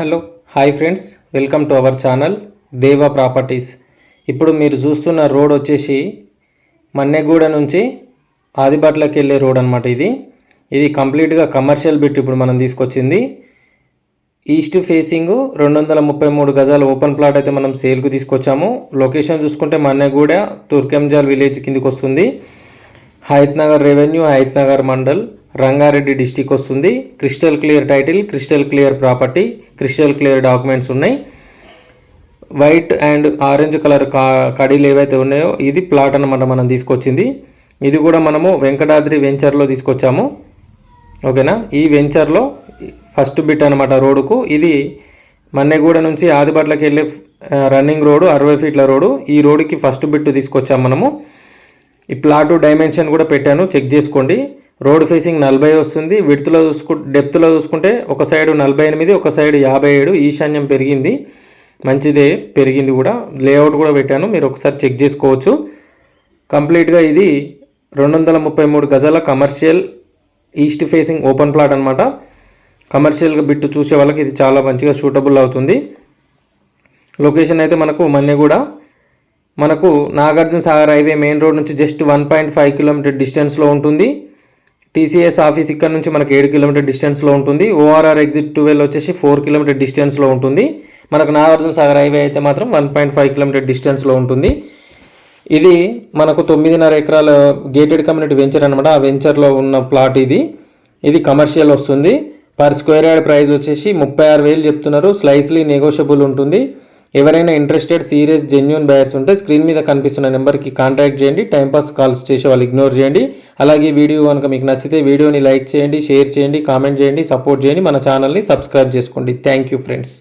Hello hi friends. Welcome to our channel Deva properties. ఇప్పుడు మీరు చూస్తున్న రోడ్ వచ్చేసి మన్నెగూడ నుంచి ఆదిబాట్లకి వెళ్ళే రోడ్ అనమాట ఇది. ఇది కంప్లీట్గా కమర్షియల్ బిట్ ఇప్పుడు మనం తీసుకొచ్చింది. ఈస్ట్ ఫేసింగ్ రెండు వందల ముప్పై మూడు గజాల ఓపెన్ ప్లాట్ అయితే మనం సేల్కు తీసుకొచ్చాము. లొకేషన్ చూసుకుంటే మన్నెగూడ తుర్కెంజాల్ విలేజ్ కిందికి వస్తుంది హయత్ నగర్ రెవెన్యూ హయత్ నగర్ మండల్ రంగారెడ్డి డిస్టిక్ వస్తుంది crystal clear title crystal clear property. Crystal clear documents ఉన్నాయి. వైట్ అండ్ ఆరెంజ్ కలర్ కా కడీలు ఏవైతే ఉన్నాయో ఇది ప్లాట్ అనమాట మనం తీసుకొచ్చింది. ఇది కూడా మనము వెంకటాద్రి వెంచర్లో తీసుకొచ్చాము. ఓకేనా? ఈ వెంచర్లో ఫస్ట్ బిట్ అనమాట రోడ్డుకు. ఇది మన్నెగూడ నుంచి ఆదిబట్లకి వెళ్ళే రన్నింగ్ రోడ్డు అరవై ఫీట్ల రోడ్డు. ఈ రోడ్డుకి ఫస్ట్ బిట్ తీసుకొచ్చాము మనము. ఈ ప్లాటు డైమెన్షన్ కూడా పెట్టాను. చెక్ చేసుకోండి. రోడ్ ఫేసింగ్ నలభై వస్తుంది. విడుతులో చూసుకు డెప్త్లో చూసుకుంటే ఒక సైడ్ నలభై ఎనిమిది ఒక సైడ్ యాభై ఏడు. ఈశాన్యం పెరిగింది. మంచిదే పెరిగింది కూడా. లేఅవుట్ కూడా పెట్టాను. మీరు ఒకసారి చెక్ చేసుకోవచ్చు. కంప్లీట్గా ఇది రెండు వందల ముప్పై మూడు గజాల commercial east facing open plot అనమాట కమర్షియల్గా బిట్టు చూసే వాళ్ళకి ఇది చాలా మంచిగా సూటబుల్ అవుతుంది. లొకేషన్ అయితే మనకు మన్నెగూడ. మనకు Nagarjuna Sagar highway main road నుంచి just one point five kilometre డిస్టెన్స్లో ఉంటుంది. టీసీఎస్ ఆఫీస్ ఇక్కడ నుంచి మనకు ఏడు కిలోమీటర్ డిస్టెన్స్లో ఉంటుంది. ఓఆర్ఆర్ ఎగ్జిట్ ట్వెల్వ్ వచ్చేసి ఫోర్ కిలోమీటర్ డిస్టెన్స్లో ఉంటుంది. మనకు నాగార్జున సాగర్ హైవే అయితే మాత్రం వన్ పాయింట్ ఫైవ్ కిలోమీటర్ డిస్టెన్స్లో ఉంటుంది. ఇది మనకు తొమ్మిదిన్నర ఎకరాల గేటెడ్ కమ్యూనిటీ వెంచర్ అనమాట ఆ వెంచర్లో ఉన్న ప్లాట్ ఇది. ఇది కమర్షియల్ వస్తుంది. పర్ స్క్వేర్ యార్డ్ ప్రైస్ వచ్చేసి ముప్పై ఆరు వేలు చెప్తున్నారు. స్లైస్లీ నెగోషియబుల్ ఉంటుంది. ఎవరైనా ఇంట్రెస్టెడ్ సీరియస్ జెన్యున్ బయర్స్ ఉంటే స్క్రీన్ మీద కనిపిస్తున్న నెంబర్కి కాంటాక్ట్ చేయండి. టైంపాస్ కాల్స్ చేసే వాళ్ళు ఇగ్నోర్ చేయండి. అలాగే వీడియో కనుక మీకు నచ్చితే వీడియోని లైక్ చేయండి షేర్ చేయండి కామెంట్ చేయండి సపోర్ట్ చేయండి. మన ఛానల్ని సబ్స్క్రైబ్ చేసుకోండి. Thank you friends